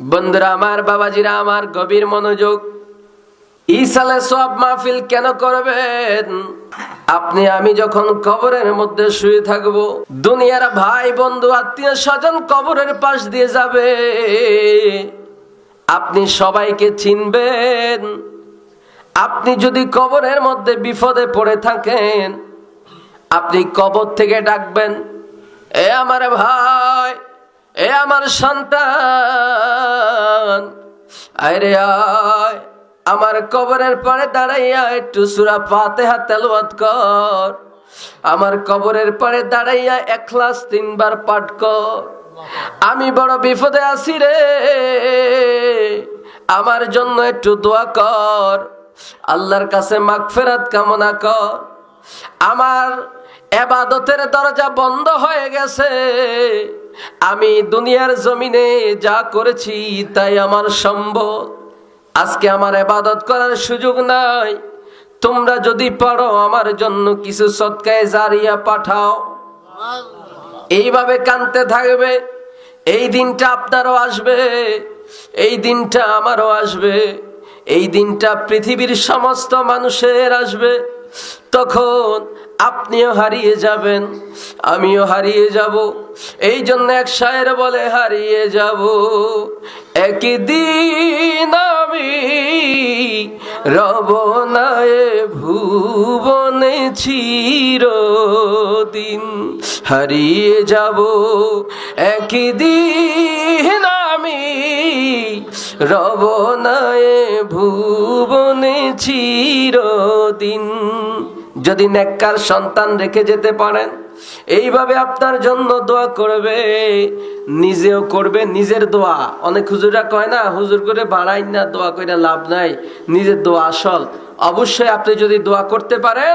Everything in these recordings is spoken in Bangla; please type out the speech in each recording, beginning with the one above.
বন্ধুরা, আমার বাবাজিরা, আমার গভীর মনোযোগ। ইসালে সব মাহফিল কেন করবেন? আপনি, আমি যখন কবরের মধ্যে শুয়ে থাকব, দুনিয়ার ভাই, বন্ধু, আত্মীয় স্বজন কবরের পাশ দিয়ে যাবে। আপনি সবাইকে চিনবেন। আপনি যদি কবরের মধ্যে বিপদে পড়ে থাকেন, আপনি কবর থেকে ডাকবেন, এ আমার ভাই এ আমার সন্তান। আরে আয়, আমার কবরের পরে দাঁড়াইয়া একটু সুরা পাতে হাত কর। আমার কবরের পরে দাঁড়াইয়া একলাস তিনবার পাঠ কর। আমি বড় বিপদে আছি রে। আমার জন্য একটু দোয়া কর। আল্লাহর কাছে মাগফেরাত কামনা কর। আমার এবাদতের দরজা বন্ধ হয়ে গেছে। আমি দুনিয়ার জমিনে যা করেছি তাই আমার সম্ভব। আজকে আমার এবাদত করার সুযোগ নাই। তোমরা যদি পারো আমার জন্য কিছু সৎকায় জারিয়া পাঠাও। এইভাবে কানতে থাকবে। এই দিনটা আপনারও আসবে। এই দিনটা আমারও আসবে। এই দিনটা পৃথিবীর সমস্ত মানুষের আসবে। তখন আপনিও হারিয়ে যাবেন, আমিও হারিয়ে যাব। এই জন্য এক শায়ের বলে, হারিয়ে যাব। একদিন আমি রব রবনায় ভুবনে চিরদিন হারিয়ে যাব। একই একদিন আমি রব রবনায় ভুবনে চিরদিন যদি নেককার সন্তান রেখে যেতে পারেন, এইভাবে আপনার জন্য দোয়া করবে, নিজেও করবে নিজের দোয়া। অনেক হুজুরা কয় না, হুজুর করে বাড়াই না, দোয়া করে লাভ নাই, নিজের দোয়া আসল। অবশ্যই আপনি যদি দোয়া করতে পারেন,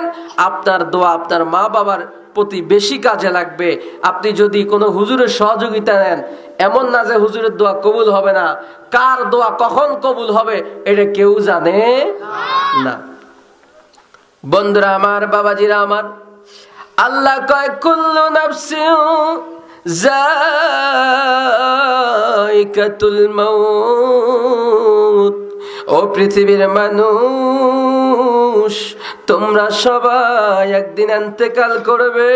আপনার দোয়া আপনার মা বাবার প্রতি বেশি কাজে লাগবে। আপনি যদি কোনো হুজুরের সহযোগিতা নেন, এমন না যে হুজুরের দোয়া কবুল হবে না। কার দোয়া কখন কবুল হবে, এটা কেউ জানে না। বন্ধুরা আমার, বাবাজিরা আমার, আল্লাহ কয়, কুল্লু নাফসিউ জাইকাতুল মাউত। ও পৃথিবীর মানুষ, তোমরা সবাই একদিন এন্তেকাল করবে,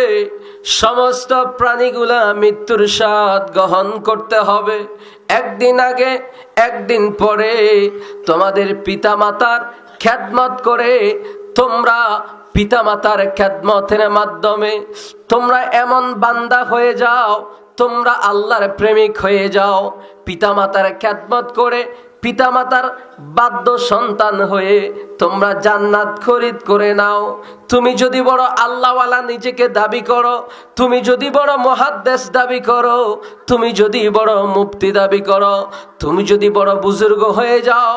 সমস্ত প্রাণীগুলা মৃত্যুর স্বাদ গ্রহণ করতে হবে। একদিন আগে, একদিন পরে তোমাদের পিতা মাতার খ্যাতমত করে তোমরা পিতামাতার খ্যাতমতের মাধ্যমে তোমরা এমন বান্দা হয়ে যাও, তোমরা আল্লাহর প্রেমিক হয়ে যাও। পিতামাতার খ্যাতমত করে পিতামাতার বাদ্য সন্তান হয়ে তোমরা জান্নাত খরিদ করে নাও। তুমি যদি বড় আল্লাহওয়ালা নিজেকে দাবি করো, তুমি যদি বড় মহাদ্দেশ দাবি করো, তুমি যদি বড় মুক্তি দাবি করো, তুমি যদি বড় বুজুর্গ হয়ে যাও,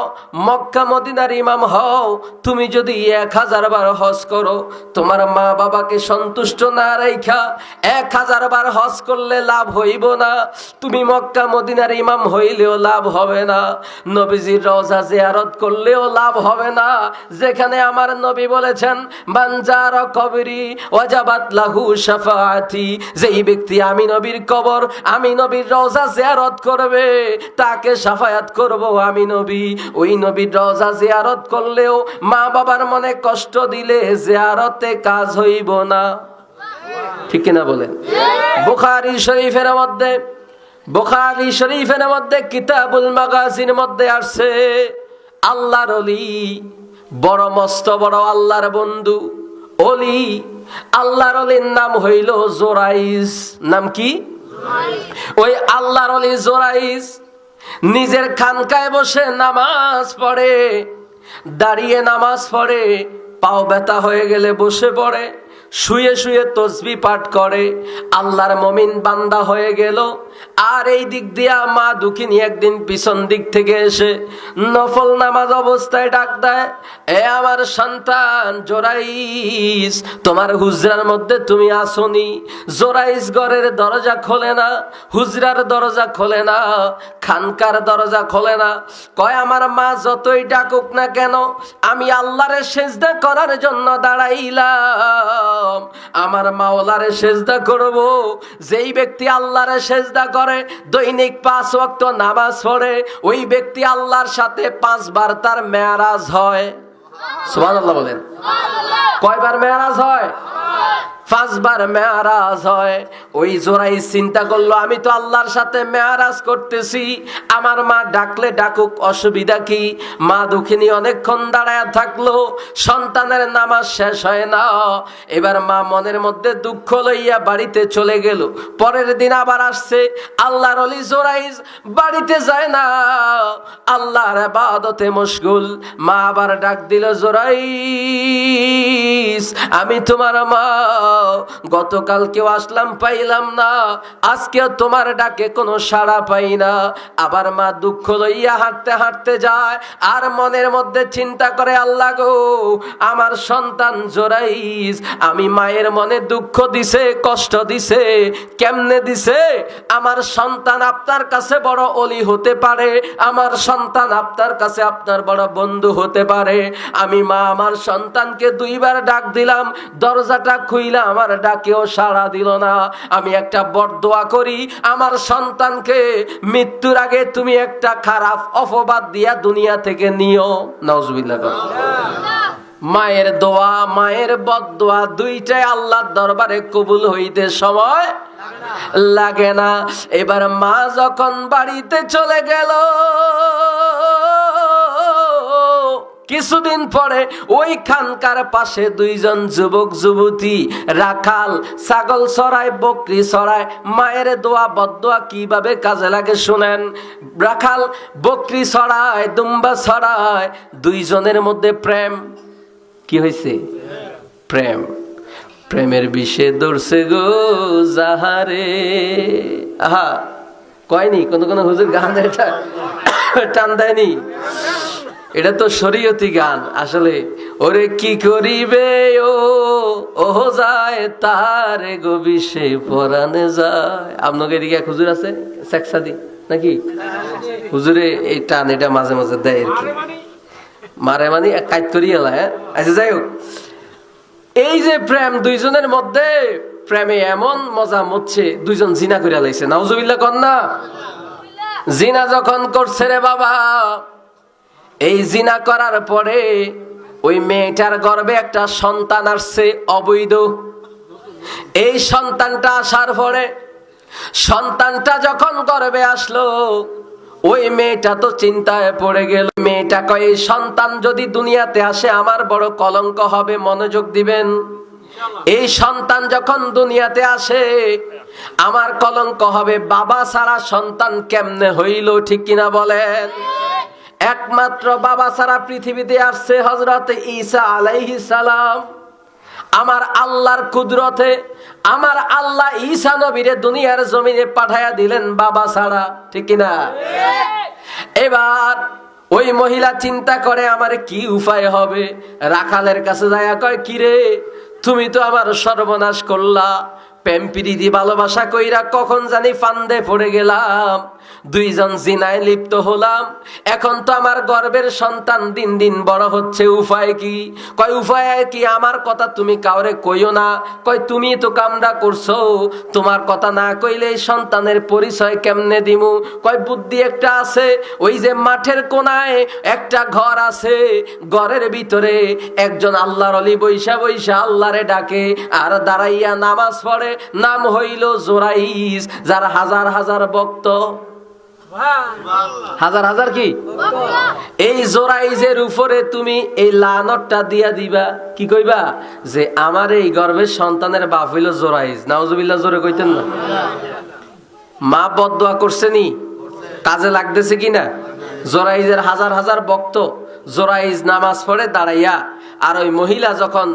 মক্কা মদিনার ইমাম হও, তুমি যদি এক হাজার বার হজ করো, তোমার মা বাবাকে সন্তুষ্ট না রেখা এক হাজার বার হজ করলে লাভ হইব না, তুমি মক্কা মদিনার ইমাম হইলেও লাভ হবে না, নবীজির রজা জিয়ারত করলেও লাভ হবে না, যেখানে আমার নবী বলেছেন যেই ব্যক্তি আমি নবীর কবর, আমি নবীর জিয়ারত করবে, তাকে করব আমি নবী। ওই নবীর জিয়ারত করলেও মা বাবার মনে কষ্ট দিলে জিয়ারতে কাজ হইব না। ঠিক কিনা বলেন? বুখারী শরীফের মধ্যে, বুখারী শরীফের মধ্যে কিতাবুল মাগাজির মধ্যে আসছে, আল্লাহর বড় মস্ত বড় আল্লাহর বন্ধু। অলি আল্লাহর অলির নাম হইল জোরাইস নাম কি? ওই আল্লাহর অলি জোরাইস নিজের খানকায় বসে নামাজ পড়ে, দাঁড়িয়ে নামাজ পড়ে, পাও ব্যথা হয়ে গেলে বসে পড়ে, শুয়ে শুয়ে তসবি পাঠ করে, আল্লাহর মমিন বান্দা হয়ে গেল আর এই দিক দিয়া মা দুঃখিনী একদিন পিছন দিক থেকে এসে নফল নামাজ অবস্থায় ডাক দেয়, এ আমার সন্তান, জোরাইস, তোমার হুজরার মধ্যে তুমি আসনি। জোরাইস ঘরের দরজা খোলে না, হুজরার দরজা খোলে না, খানকার দরজা খোলে না। কয়, আমার মা যতই ডাকুক না কেন, আমি আল্লাহরে সেজদা করার জন্য দাঁড়াইলাম। আমার মাওলারে সেজদা করব, যেই ব্যক্তি আল্লাহরে সেজদা চিন্তা করে দৈনিক পাঁচ ওয়াক্ত নামাজ পড়ে ওই ব্যক্তি আল্লাহর সাথে পাঁচবার তার মেয়ারাজ হয়। সুবহানাল্লাহ বলেন। কয়বার মেয়ারাজ হয়? পাঁচবার মেয়ারাজ হয়। ওই জোড়াই চিন্তা করল, আমি তো আল্লাহর সাথে মেয়ারাজ করতেছি। আমার মা ডাকলে ডাকুক, অসুবিধা কি? মা দুঃখিনী অনেকক্ষণ দাঁড়ায় থাকল। সন্তানের নামাজ শেষ হয় না। এবার মা মনের মধ্যে দুঃখ লইয়া বাড়িতে চলে গেল। পরের দিন আবার আসছে, আল্লাহর অলি জোরাইজ বাড়িতে যায় না। আল্লাহর আবাদতে মশগুল। মা আবার ডাক দিল, জোরাইজ, আমি তোমার মা। গতকাল কেউ আসলাম, পাইলাম না। আজকেও তোমার ডাকে কোনো সাড়া পাই না। আবার মা দুঃখ লইয়া হাঁটতে হাঁটতে যায়, আর মনের মধ্যে চিন্তা করে, আল্লাহ গো, আমার সন্তান জোরাইস, আমি মায়ের মনে দুঃখ দিছে, কষ্ট দিছে, কেমনে দিছে? আমার সন্তান আপনার কাছে বড় অলি হতে পারে, আমার সন্তান আপনার কাছে আপনার বড় বন্ধু হতে পারে। আমি মা, আমার সন্তানকে দুইবার ডাক দিলাম, দরজাটা খুইলা আমার ডাকেও সাড়া দিল না। আমি একটা বরদোয়া করি, আমার সন্তানকে মৃত্যুর আগে তুমি একটা খারাপ অপবাদ দিয়া দুনিয়া থেকে নিও। নজবিল্লা মায়ের দোয়া, মায়ের বদোয়া দুইটাই আল্লাহর দরবারে কবুল হইতে সময় লাগে না। এবার মা যখন বাড়িতে চলে গেল কিছুদিন পরে ওই খানকার পাশে দুইজন যুবক, যুবতী, রাখাল, ছাগল ছড়ায় বকরি ছড়ায় মায়ের দোয়া বদোয়া কীভাবে কাজে লাগে শুনেন? রাখাল, বকরি ছড়ায় দুম্বা ছড়ায় দুইজনের মধ্যে প্রেম। কি হয়েছে প্রেম। প্রেমের বিষে দৌড়ছে গো যাহারে। আহা, কয়নি? কোন কোন হুজুর গান এটা টান দেয়নি? এটা তো শরীয়তি গান আসলে, ওরে কি করিবে? ও ও যায়, তারে গো বিষে পরানে যায়। আপনাকে এদিকে এক হুজুর আছে? সেকসাদি নাকি? হুজুরে এই টান এটা মাঝে মাঝে দেয় আর কি। মারে মানে কাজ করি এলা হ্যাঁ? আচ্ছা যাই হোক। এই যে প্রেম দুইজনের মধ্যে, প্রেমে এমন মজা মচ্ছে দুইজন জিনা করে লাইছে। নাউজুবিল্লাহ কন্যা। জিনা যখন করছে রে বাবা এই জিনা করার পরে ওই মেয়েটার গর্বে একটা সন্তান আসছে, অবৈধ। এই সন্তানটা আসার পরে সন্তানটা যখন গর্বে আসলো, ওই মেয়েটা তো চিন্তায় পড়ে গেল। মেয়েটা কয়, এই সন্তান যদি দুনিয়াতে আসে, আমার বড় কলঙ্ক হবে, মনোযোগ দিবেন। এই সন্তান যখন দুনিয়াতে আসে, আমার কলঙ্ক হবে। বাবা ছাড়া সন্তান কেমনে হইল, ঠিক কিনা বলেন? একমাত্র বাবা ছাড়া পৃথিবীতে আসছে হজরত ঈসা আলাইহি সালাম। আমার আল্লাহর কুদরতে, আমার আল্লাহ ঈসা নবীরে দুনিয়ার জমিনে পাঠায়া দিলেন বাবা ছাড়া, ঠিক কিনা? এবার ওই মহিলা চিন্তা করে, আমার কি উপায় হবে? রাখালের কাছে যায় কয়, কিরে, তুমি তো আমার সর্বনাশ করলা। দি ভালোবাসা কইরা কখন জানি ফান্দে পড়ে গেলাম। দুইজন জিনায় লিপ্ত হলাম। এখন তো আমার গর্বের সন্তান দিন দিন বড় হচ্ছে, উপায় কি? কয়, উপায় কি? আমার কথা তুমি কাউরে কইও না। কয়, তুমি তো কামটা করছ। তোমার কথা না কইলে সন্তানের পরিচয় কেমনে দিমু? কয়, বুদ্ধি একটা আছে, ওই যে মাঠের কোনায় একটা ঘর আছে। ঘরের ভিতরে একজন আল্লাহর অলি বৈশা বৈশা আল্লাহরে ডাকে, আর দাঁড়াইয়া নামাজ পড়ে। নাম হইল জোরাইস, যার হাজার হাজার ভক্ত। হাজার হাজার কি? এই জোরাইজের উপরে তুমি এই লানতটা দিয়া দিবা, কি কইবা? যে আমার এই গর্ভের সন্তানের বাপ হইল জোরাইজ। নাউজুবিল্লাহ, জোরে কইতেন না। মা বদোয়া করছে নি? কাজে লাগতেছে কিনা জোরাইজের হাজার হাজার ভক্ত জোরাইজ নামাজ পড়ে দাঁড়াইয়া, আর ওই মহিলা যখন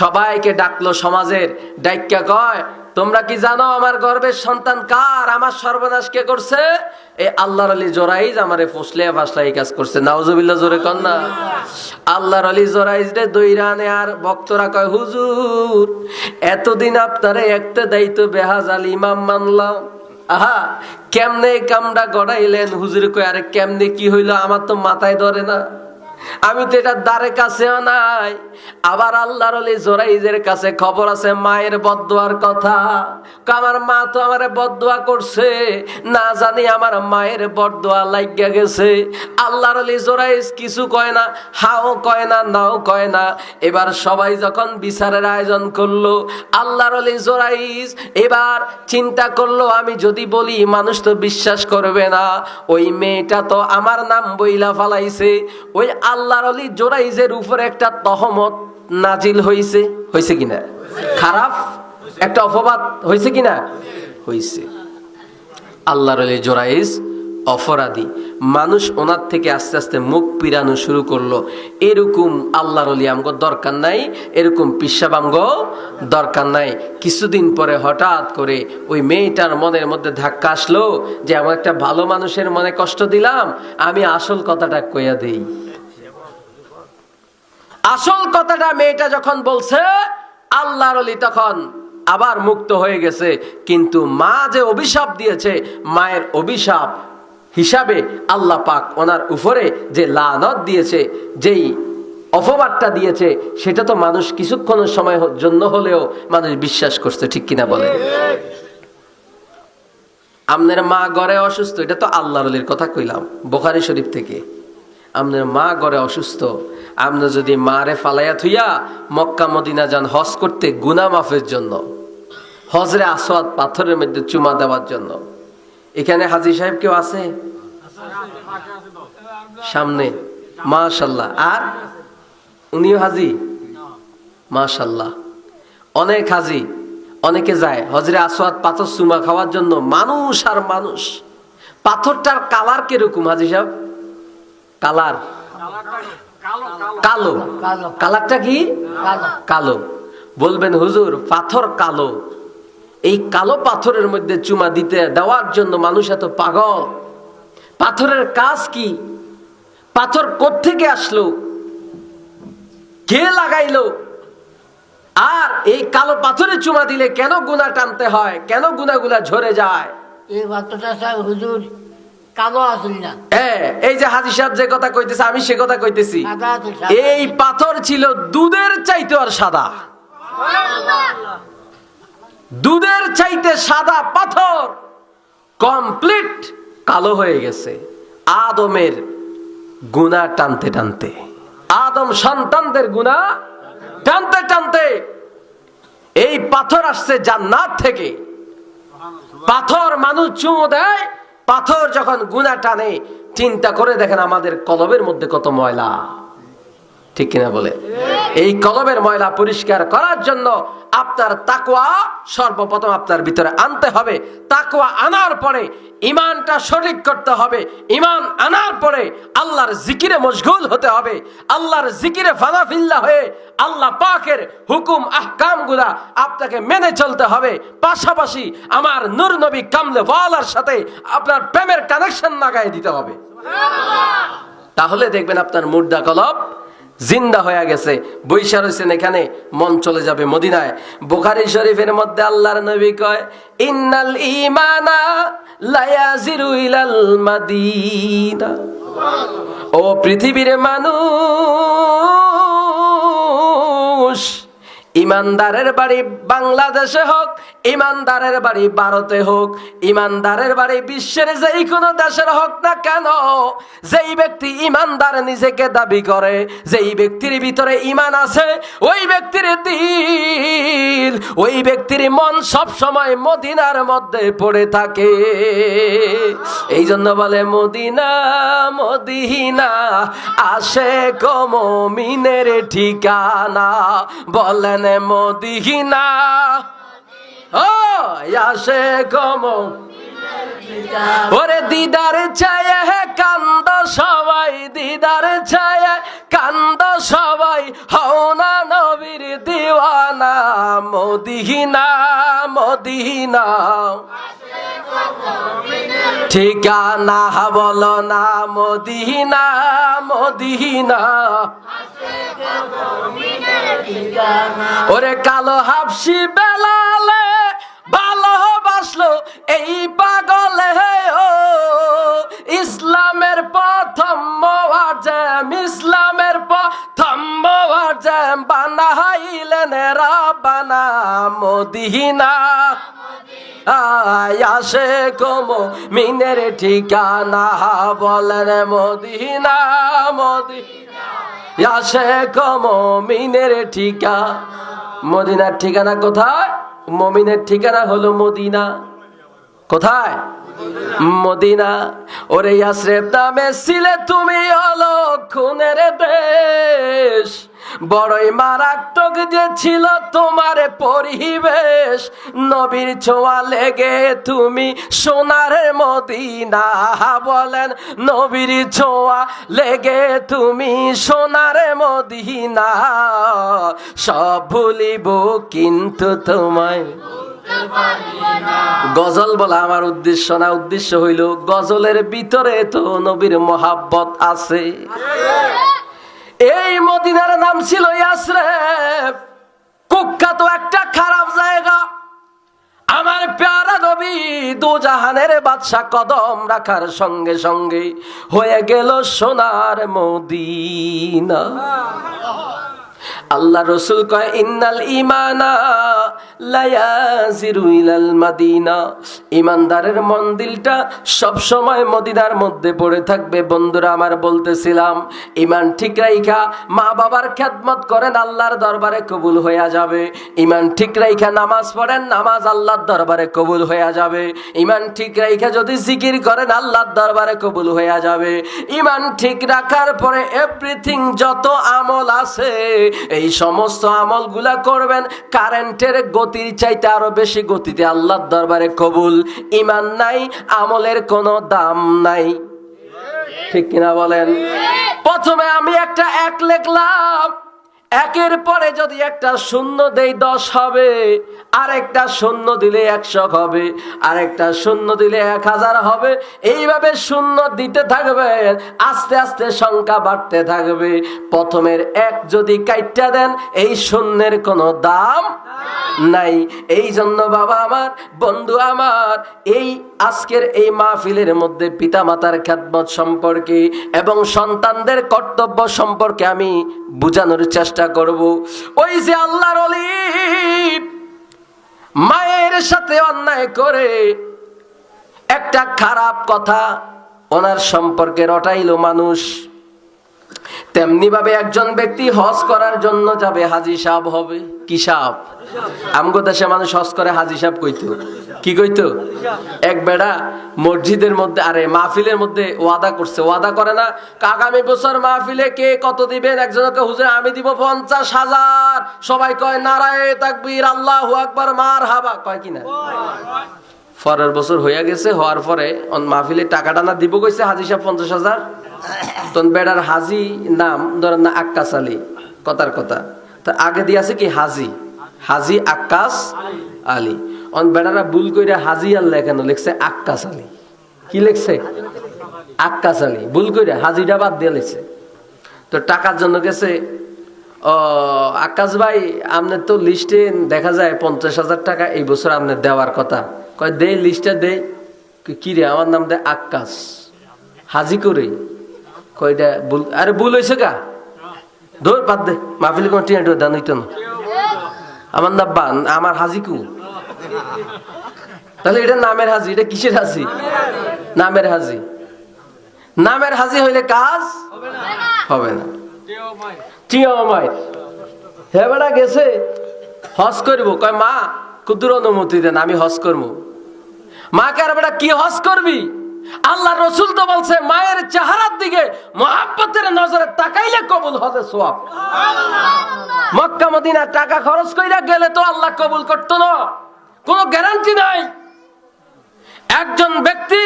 সবাইকে ডাকলো সমাজের ডাইক্যা কয়, তোমরা কি জানো আমার গর্বের সন্তান কার? আমার সর্বনাশ কে করছে? এই আল্লাহর আলী জোরাইজ আমারে ফুসলে ফাসলাই কাজ করছে। নাউজুবিল্লাহ, জোরে কন না। আল্লাহর আলী জোরাইজ রে দৈরানে আর ভক্তরা কয়, হুজুর, এতদিন আপনারে একটা দায়িত্ব বেহাজ আলী ইমাম মানলাম। আহা, কেমনে কামডা গড়াইলেন? হুজুর কয়, আরে কেমনে কি হইল? আমার তো মাথায় ধরে না। আমি তো এটা দ্বারে কাছেও নাই। আবার আল্লাহর অলি জোরাইজের কাছে খবর আছে মায়ের বদুয়ার কথা। আমার মা তো আমারে বদুয়া করছে। না জানি আমার মায়ের বদুয়া লাগিয়া গেছে। আল্লাহর অলি জোরাইজ কিছু কয় না, হাও কয় না, নাও কয় না। এবার সবাই যখন বিচারের আয়োজন করল, আল্লাহর অলি জোরাইজ এবার চিন্তা করল, আমি যদি বলি, মানুষ তো বিশ্বাস করবে না। ওই মেয়েটা তো আমার নাম বইলা ফালাইছে। ওই আল্লাহর অলি জোরাইজের উপরে একটা তহমত নাজিল হইছে। হইছে কিনা? খারাপ? একটা অপবাদ? হইছে কিনা? হইছে। আল্লাহর আলী জোরাইজ অপরাধী। মানুষ ওনার থেকে আস্তে আস্তে মুখ পিরানো শুরু করল। এরকম আল্লাহর অলি আমগো দরকার নাই, এরকম পিসাব আমগো দরকার নাই। কিছুদিন পরে হঠাৎ করে ওই মেয়েটার মনের মধ্যে ধাক্কা আসলো যে আমার একটা ভালো মানুষের মনে কষ্ট দিলাম, আমি আসল কথাটা কইয়া দেই। আসল কথাটা মেয়েটা যখন বলছে, আল্লাহর অলি তখন আবার মুক্ত হয়ে গেছে। কিন্তু মা যে অভিশাপ দিয়েছে, মায়ের অভিশাপ হিসাবে আল্লাহ পাক ওনার উপরে যে লানত দিয়েছে, যেই অপবাদটা দিয়েছে, সেটা তো মানুষ কিছুক্ষণের সময় জন্য হলেও মানুষ বিশ্বাস করছে, ঠিক কিনা বলে আপনার মা গড়ে অসুস্থ, এটা তো আল্লাহর কথা কইলাম, বোখারি শরীফ থেকে। আপনার মা গড়ে অসুস্থ আপনি যদি মারে ফালাইয়া থুইয়া মক্কা মদিনা যান হজ করতে গুনা মাফের জন্য। হজরে আসওয়াদ পাথরের মধ্যে চুমা দেওয়ার জন্য। এখানে হাজি সাহেব কেউ আছে? সামনে। মাশাল্লাহ। আর উনিও হাজি? মাশাল্লাহ। অনেক হাজি। অনেকে যায়। হজরে আসওয়াদ পাথর চুমা খাওয়ার জন্য মানুষ আর মানুষ। পাথরটার কালার কীরকম হাজি সাহেব? কালার। কালো কালো। কালারটা কি? কালো। বলবেন হুজুর পাথর কালো। এই কালো পাথরের মধ্যে চুমা দিতে দেওয়ার জন্য মানুষ এত পাগল। পাথরের কাজ কি? পাথর কোত্থেকে আসলো? কে লাগাইলো? আর এই কালো পাথরে চুমা দিলে কেন গুণা টানতে হয়? কেন গুনাগুলা ঝরে যায়? এই বাচ্চাটা হুজুর এই যে হাজি সাহেব যে কথা কইতেছে আমি সে কথা কইতেছি। সাদা আছে সাদা। এই পাথর ছিল দুধের চাইতে আর সাদা। দুধের চাইতে সাদা পাথর কমপ্লিট কালো হয়ে গেছে। আদমের গুণা টানতে টানতে। আদম সন্তানদের গুণা টানতে টানতে এই পাথর আসছে জান্নাত থেকে। পাথর মানুষ চুমো দেয় পাথর যখন গুনা টানে, চিন্তা করে দেখেন আমাদের কলবের মধ্যে কত ময়লা। ঠিক কিনা বলে? এই কলমের ময়লা পরিষ্কার করার জন্য আপনার তাকুয়া সর্বপ্রথম আপনার ভিতরে আনতে হবে। তাকওয়া আনার পরে ইমানটা সঠিক করতে হবে। ইমান আনার পরে আল্লাহর জিকিরে মশগুল হতে হবে। আল্লাহর জিকিরে ফানাফিল্লা হয়ে আল্লাহ পাকের হুকুম আহকামগুলা আপনাকে মেনে চলতে হবে। পাশাপাশি আমার নূর নবী কামলে ওয়ালার সাথে আপনার প্রেমের কানেকশন লাগাই দিতে হবে। তাহলে দেখবেন আপনার মুর্দা কলব জিন্দা হয়ে গেছে, বৈশা রয়েছেন এখানে, মন চলে যাবে মদিনায়। বোখারি শরীফের মধ্যে আল্লাহর নবী কয়, ইন্নাল ইমানা ও পৃথিবীর মানুষ ইমানদারের বাড়ি বাংলাদেশে হোক, ইমানদারের বাড়ি ভারতে হোক, ইমানদারের বাড়ি বিশ্বের যেই কোনো দেশের হোক না কেন, যেই ব্যক্তি ইমানদার নিজেকে দাবি করে, যেই ব্যক্তির ভিতরে ইমান আছে, ওই ব্যক্তির দিল, ওই ব্যক্তির মন সব সময় মদিনার মধ্যে পড়ে থাকে। এই জন্য বলে, মদিনা মদিনা আসে কমিনের ঠিকানা। বলেন মদিনা। ও আসে কম ওরে দিদার হে কান্দ সবাই, দিদার ছায় কান্দ সবাই। হও না নবীর দিওয়ানা, মদিনা মদিনা। ঠিকানা বলো না, মদিনা মদিনা। ওরে কালো হাফসি বেলালে ভালোবাসলো এই পাগলে ও ইসলামের প্রথম জ্যাম ইসলামের প্রথম মোয়াজেম বানাইলেন রাবানা মোদিহীনা আসে কম মিনের ঠিকানা, বলেন মদিনা মদিনা। আসে কম মিনের ঠিকা, মদিনার ঠিকানা কোথায়? মমিনের ঠিকানা হলো মদিনা। কোথায়? মদিনা। ওরে ইয়াসরেব নামে ছিলে তুমি হলো খুনের দেশ। বড়ই মারাত্মক যে ছিল তোমার পরিবেশ। নবীর ছোঁয়া লেগে তুমি সোনার মদিনা বলেন, নবীর ছোঁয়া লেগে তুমি সোনার মদিনা। সব ভুলিব কিন্তু তোমায়। গজল বলা আমার উদ্দেশ্য না, উদ্দেশ্য হইল গজলের ভিতরে তো নবীর মহাব্বত আছে। এই মদিনার নাম ছিল ইয়াসরেফ। কুখ্যাত একটা খারাপ জায়গা। আমার প্যারা নবী দু জাহানের বাদশা কদম রাখার সঙ্গে সঙ্গে হয়ে গেল সোনার মদিনা। আল্লাহ রসুল কয়, ইন্নাল ইমানা ইমানদারের মন্দিলটা সব সময় মদিনার মধ্যে পড়ে থাকবে। বন্ধুরা, আমার বলতেছিলাম ইমান ঠিক রাইখা মা বাবার খ্যাতমত করেন আল্লাহর দরবারে কবুল হইয়া যাবে। ইমান ঠিক রাইখা, নামাজ পড়েন, নামাজ আল্লাহর দরবারে কবুল হইয়া যাবে। ইমান ঠিক রাইখা, যদি জিকির করেন, আল্লাহর দরবারে কবুল হইয়া যাবে। ইমান ঠিক রাখার পরে এভরিথিং যত আমল আছে এই সমস্ত আমলগুলা করবেন কারেন্টের গতির চাইতে আরও বেশি গতিতে আল্লাহর দরবারে কবুল। ইমান নাই আমলের কোনো দাম নাই। ঠিক কিনা বলেন? প্রথমে আমি একটা এক লিখলাম। একের পরে যদি একটা শূন্য দেই, দশ হবে। আরেকটা শূন্য দিলে একশো হবে। আরেকটা শূন্য দিলে এক হাজার হবে। এইভাবে শূন্য দিতে থাকবে আস্তে আস্তে সংখ্যা বাড়তে থাকবে। প্রথমের এক যদি কাইটা দেন, এই শূন্যের কোনো দাম নাই। এই জন্য বাবা আমার, বন্ধু আমার, এই আজকের এই মাহফিলের মধ্যে পিতা মাতার খ্যাতমত সম্পর্কে এবং সন্তানদের কর্তব্য সম্পর্কে আমি বুঝানোর চেষ্টা করব। ওই যে আল্লাহর মায়ের সাথে অন্যায় করে একটা খারাপ কথা ওনার সম্পর্কে রটাইলো মানুষ। তেমনি ভাবে একজন ব্যক্তি হজ করার জন্য যাবে, হাজি সাহেব হবে। কি সাহেব? আমগো দেশে মানুষ হজ করে, হাজি সাহেব কইতো। কি কইতো? এক বেড়া মসজিদের মধ্যে, আরে মাহফিলের মধ্যে ওয়াদা করছে। ওয়াদা করে না, আগামী বছর মাহফিলে কে কত দিবেন? একজনকে, হুজুর, আমি দিব পঞ্চাশ হাজার। সবাই কয়, নারায় তাকবীর, আল্লাহু আকবার মার হাবা কয় কিনা? পরের বছর হইয়া গেছে, হওয়ার পরে মাহফিলে টাকাটা না দিব কইছে হাজি সাহেব পঞ্চাশ হাজার? তখন বেড়ার হাজি নাম ধরেন না আক্কাস আলী, কথার কথা। তা আগে দিয়ে আছে কি হাজি? হাজি আক্কাস আলী। অন বেড়ারা ভুল কইরা হাজি আল্লাহ কেন লিখছে আক্কাস আলী? কি লিখছে? আক্কাস আলী। ভুল কইরা হাজিটা বাদ দিয়ে লিখছে। তো টাকার জন্য গেছে, ও আকাশ ভাই আপনার তো লিস্টে দেখা যায় পঞ্চাশ হাজার টাকা এই বছর আপনার দেওয়ার কথা। কয়, দে, লিস্টে দে। কি রে, আমার নাম দে আকাশ হাজি করে কয়টা ভুল? আরে ভুল হয়েছে গা। ধর, বাদ দে। মাহফিল কোনো টিয়া দান হইতো না। আমার বান আমার হাজি কু। তাহলে এটা নামের হাজি, এটা কিসের হাজি? নামের হাজি। নামের হাজি হইলে কাজ হবে না। টিয়মাই হে বেড়া গেছে। হজ করব। কয়, মা, কুদুর অনুমতি দেন, আমি হজ করব। মা কে বেটা, কি হজ করবি? আল্লাহ রসুল তো বলছে মায়ের চেহারার দিকে মহাব্বতের নজরে তাকাইলে কবুল হবে সোয়াব মক্কা মদিনা টাকা খরচ কইরা গেলে তো আল্লাহ কবুল করতো না। কোনো গ্যারান্টি নাই। একজন ব্যক্তি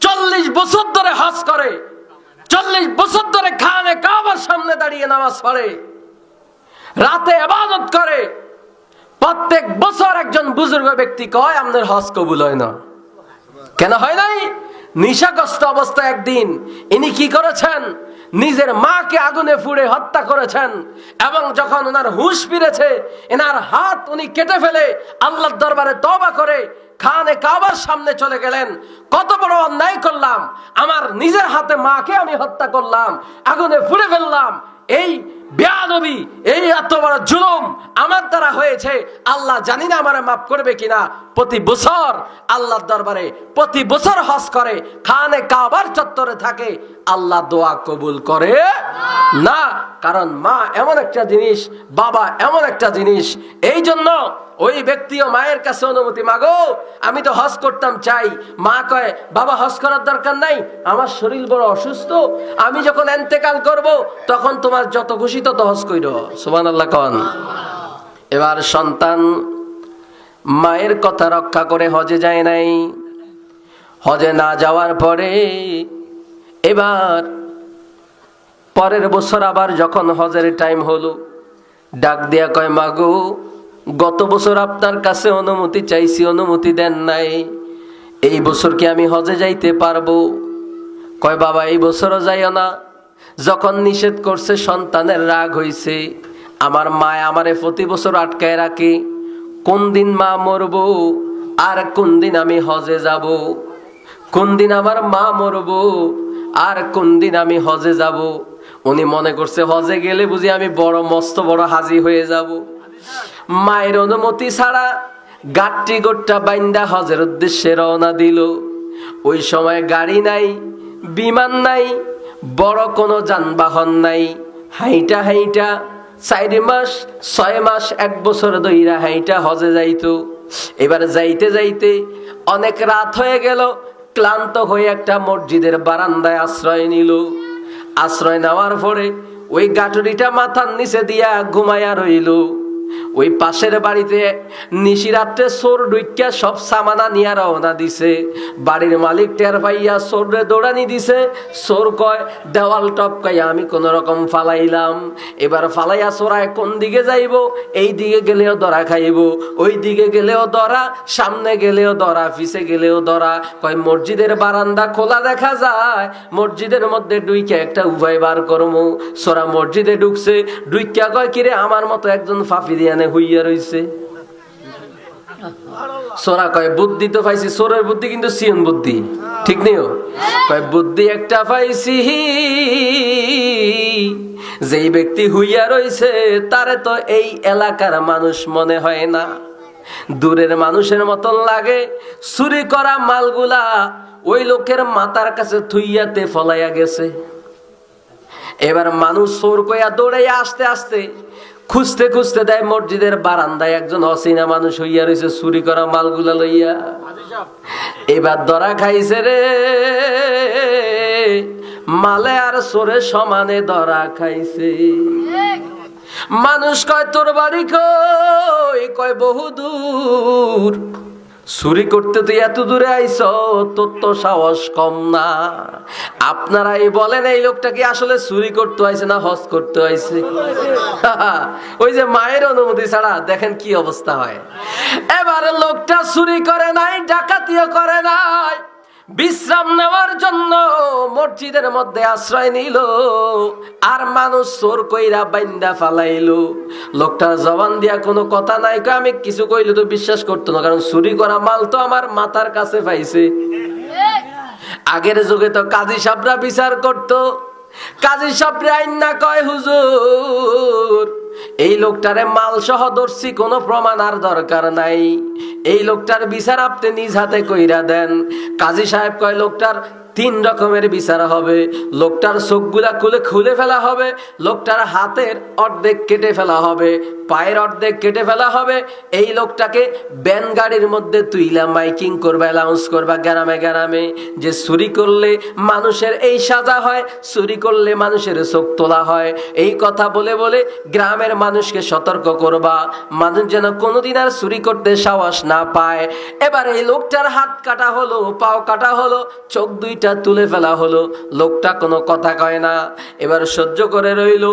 চল্লিশ বছর ধরে হজ করে চল্লিশ বছর ধরে খানে কাবার সামনে দাঁড়িয়ে নামাজ পড়ে রাতে আবাদত করে। প্রত্যেক বছর একজন বুজুর্গ ব্যক্তি কয় আমাদের হজ কবুল হয় না। কেন হয় নাই? নিশাগ্রস্ত অবস্থা একদিন। ইনি কি করেছেন? নিজের মাকে আগুনে ফুড়ে হত্যা করেছেন এবং যখন ওনার হুঁশ ফিরেছে, এনার হাত উনি কেটে ফেলে আল্লাহর দরবারে তবা করে খানে কাবার সামনে চলে গেলেন। কত বড় অন্যায় করলাম। আমার নিজের হাতে মাকে আমি হত্যা করলাম, আগুনে ফুড়ে ফেললাম। এই বেয়াদবি, এই এত বড় জুলুম আমার দ্বারা হয়েছে। আল্লাহ জানি না আমার মাফ করবে কিনা। প্রতি বছর আল্লাহর দরবারে প্রতি বছর হজ করে, খানে কাবার চত্বরে থাকে। আল্লাহ দোয়া কবুল করে না। কারণ মা এমন একটা জিনিস, বাবা এমন একটা জিনিস। এই জন্য ওই ব্যক্তিও মায়ের কাছে অনুমতি, মাগো, আমি তো হজ করতাম, চাই। মা কয়, বাবা, হজ করার দরকার নাই। আমার শরীর বড় অসুস্থ। আমি যখন এন্তেকাল করব, তখন তোমার যত খুশি তত হজ কইর সুবান আল্লাহ কন। এবার সন্তান মায়ের কথা রক্ষা করে হজে যায় নাই। হজে না যাওয়ার পরে এবার পরের বছর আবার যখন হজের টাইম হলো, ডাক দিয়া কয় মাগো গত বছর আপনার কাছে অনুমতি চাইছি, অনুমতি দেন নাই। এই বছর কি আমি হজে যাইতে পারব? কয়, বাবা, এই বছরও যাইও না। যখন নিষেধ করছে, সন্তানের রাগ হইছে। আমার মা আমারে প্রতি বছর আটকায় রাখে। কোন দিন মা মরবো, আর কোন দিন আমি হজে যাব? কোন দিন আমার মা মরবো, আর কোন দিন আমি হজে যাব? উনি মনে করছে, হজে গেলে বুঝি আমি বড় মস্ত বড় হাজি হয়ে যাব। মায়ের অনুমতি ছাড়া গাট্টি গোট্টা বাইন্দা হজের উদ্দেশ্যে রওনা দিল। ওই সময় গাড়ি নাই, বিমান নাই বড় কোনো যানবাহন নাই। হাইটা হাইটা, চার মাস, ছয় মাস, এক বছর দইরা হাইটা হজে যাইতো। এবার যাইতে যাইতে অনেক রাত হয়ে গেল, ক্লান্ত হয়ে একটা মসজিদের বারান্দায় আশ্রয় নিল। আশ্রয় নেওয়ার পরে ওই গাটুরিটা মাথার নিচে দিয়া ঘুমায়া রইল। ওই পাশের বাড়িতে নিশিরাত্রে সোর ডুইকা সব সামানা নিয়া রওনা দিছে। বাড়ির মালিক টের পাইয়া সোরে দৌড়ানি দিছে। সোর কয়, দেওয়াল টপকাইয়া আমি কোন রকম ফালাইলাম। এবার ফালাইয়া সোরায় কোন দিকে যাইব? এই দিকে গেলেও দরা খাইব। ওই দিকে গেলেও দরা সামনে গেলেও দরা পিছে গেলেও দরা কয়, মসজিদের বারান্দা খোলা দেখা যায়। মসজিদের মধ্যে ডুইকা একটা উভয় বার করমু। সোরা মসজিদে ঢুকছে। ডুইকা কয়, কিরে, আমার মতো একজন ফাফি দিয়ানে হইয়া সোরা কয়, বুদ্ধি তো পাইছি, সোরের বুদ্ধি কিন্তু সিয়ন বুদ্ধি। ঠিক নেই কয়, বুদ্ধি একটা পাইছি যেই ব্যক্তি হইয়া রইছে, তারে তো এই এলাকার মানুষ মনে হয় না। দূরের মানুষের মতন লাগে, চুরি করা মালগুলা ওই লোকের মাথার কাছে থুইয়াতে ফলাইয়া গেছে। এবার মানুষ সোর কইয়া দৌড়াইয়া আসতে আসতে খুঁজতে খুঁজতে দেয় মসজিদের বারান্দায় একজন অচেনা মানুষ হইয়া রয়েছে চুরি করা মালগুলা লইয়া। এবার ধরা খাইছে রে। মালে আর সরে সমানে ধরা খাইছে। মানুষ কয়, তোর বাড়ি কয় কয়, বহু দূর। চুরি করতে তুই এত দূরে আইস, তোর তো সাহস কম না। আপনারা এই বলেন, এই লোকটা কি আসলে চুরি করতে আইছে না হজ করতে আইছে? ওই যে মায়ের অনুমতি ছাড়া, দেখেন কি অবস্থা হয়। এবারে লোকটা চুরি করে নাই, ডাকাতিও করে নাই। বিশ্রাম নেওয়ার জন্য মসজিদের মধ্যে আশ্রয় নিল আর মানুষ চোর কইরা বাইন্দা ফালাইলো। লোকটা জবান দিয়া কোনো কথা নাই আমি কিছু কইলে তো বিশ্বাস করতো না, কারণ চুরি করা মাল তো আমার মাথার কাছে পাইছে। আগের যুগে তো কাজী সাবরা বিচার করতো। কাজী সাবরা আইন না কয়, হুজুর এই লোকটারে মাল সহ দর্শি কোনো প্রমাণ আর দরকার নাই। এই লোকটার বিচার আপনি নিজ হাতে কইরা দেন। কাজী সাহেব কয়, লোকটার তিন রকমের বিচার হবে। লোকটার চোখগুলা খুলে খুলে ফেলা হবে। লোকটার হাতের অর্ধেক কেটে ফেলা হবে। পায়ের অর্ধেক কেটে ফেলা হবে। এই লোকটাকে ব্যান গাড়ির মধ্যে তুইলা মাইকিং করবে অ্যালাউন্স করবা, গ্রামে গ্রামে যে চুরি করলে মানুষের এই সাজা হয়, চুরি করলে মানুষের চোখ তোলা হয়। এই কথা বলে বলে গ্রামের মানুষকে সতর্ক করবা। মানুষ যেন কোনোদিন আর চুরি করতে সাহস না পায়। এবার এই লোকটার হাত কাটা হলো, পাও কাটা হলো, চোখ দুইটা তুলে ফেলা হলো। লোকটা কোনো কথা কয় না। এবার সহ্য করে রইল,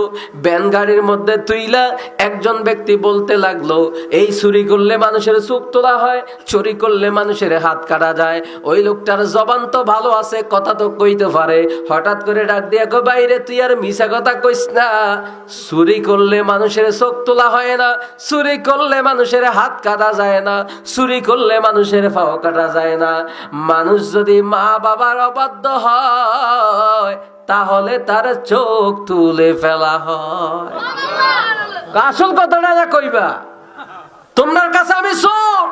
ব্যান গাড়ির মধ্যে তুইলা একজন ব্যক্তি বলতে লাগল, এই চুরি করলে মানুষের চোখ তোলা হয়, চুরি করলে মানুষের হাত কাটা যায়। ওই লোকটার জবান তো ভালো আছে, কথা তো কইতে পারে। হঠাৎ করে ডাক দিয়া বাইরে তুই আর মিশা কথা কইস না। চুরি করলে মানুষের চোখ তোলা হয় না, চুরি করলে মানুষের হাত কাটা যায় না, চুরি করলে মানুষের পাও কাটা যায় না। মানুষ যদি মা বাবার অবাধ্য হয়, তাহলে তার চোখ তুলে ফেলা হয়। আসল কথাটা না কইবা। তোমার কাছে আমি চোর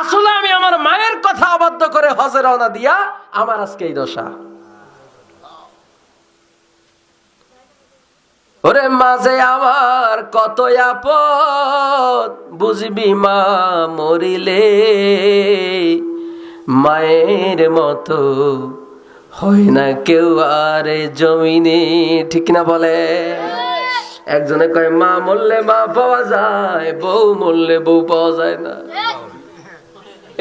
আসলে আমি আমার মায়ের কথা আবদ্ধ করে হজে রওনা দিয়া আমার আজকে এই দশা। ওরে মাঝে আমার কত আপদ, বুঝবি মা মরিলে। মায়ের মতো হয় না কেউ, আর জমিনে, ঠিক না বলে? একজনে কয়, মা মরলে মা পাওয়া যায়, বউ মরলে বউ পাওয়া যায় না।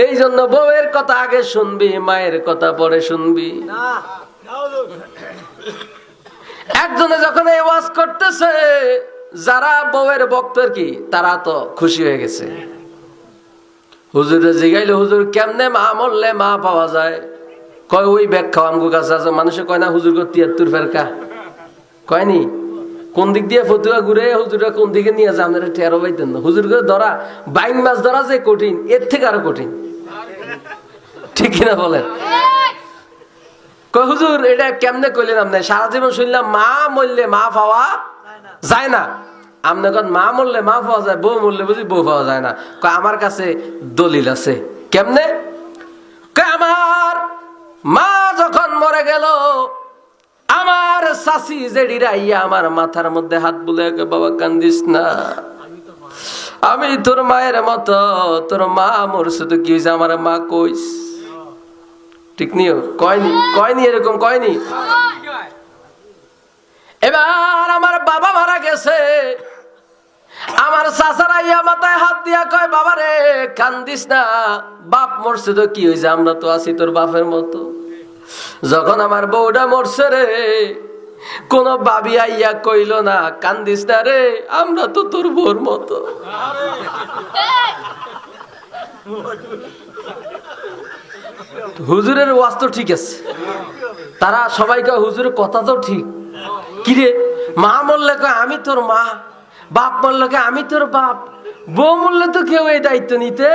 এই জন্য বউয়ের কথা আগে শুনবি, মায়ের কথা পরে শুনবি। একজনে যখন এই ওয়াজ করতেছে, যারা বউয়ের বক্তর কি, তারা তো খুশি হয়ে গেছে। হুজুরে জিগাইলে, হুজুর, কেমনে মা মরলে মা পাওয়া যায়? কয়, ওই ব্যাখ্যা আমগো কাছে আছে। মানুষে কয়, না, হুজুর তিয়াত্তর ফেরকা। কয়নি? কোন দিক দিয়ে ফতুয়া ঘুরে হুজুরা কোন দিকে নিয়ে যায়? আপনারা টেরো পাইতেন না। হুজুর করে ধরা, বাইন মাছ ধরা যে কঠিন, এর থেকে আরও কঠিন। ঠিক কিনা বলেন? হুজুর, এটা কেমনে কইলেন আপনি? সারা জীবন শুনলাম মা মরলে মা পাওয়া যায় না। আপনি কন, মা মরলে মা পাওয়া যায়, বউ মরলে বুঝি বউ পাওয়া যায় না। আমার কাছে দলিল আছে। কেমনে? আমার মা যখন মরে গেল আমার শাসি জেডিরা ইয়া আমার মাথার মধ্যে হাত বুলে বাবা, কান্দিস না। আমি তোর মায়ের মতো, তোর মা মরছে, তো কি হয়েছে আমার মা কইস। ঠিক নিও কয়নি কয়নি এরকম? কয়নি এবার আমার বাবা মারা গেছে। আমার চাচারা ইয়া মাথায় হাত দিয়া কয় বাবা রে কান্দিস না। বাপ মরছে, তো কি হয়েছে আমরা তো আছি তোর বাপের মতো। যখন আমার বউটা মরছে রে, কোন বাবি আইয়া কইল না, কান্দিস না রে, আমরা তো তোর বউর মতো। হুজুরের ওয়াজ তো ঠিক আছে। তারা সবাই কয়, হুজুরের কথা তো ঠিক। কিরে মা মরলে আমি তোর মা। বাপ মরলে আমি তোর বাপ। বউ মরলে তো কেউ এই দায়িত্ব নিতে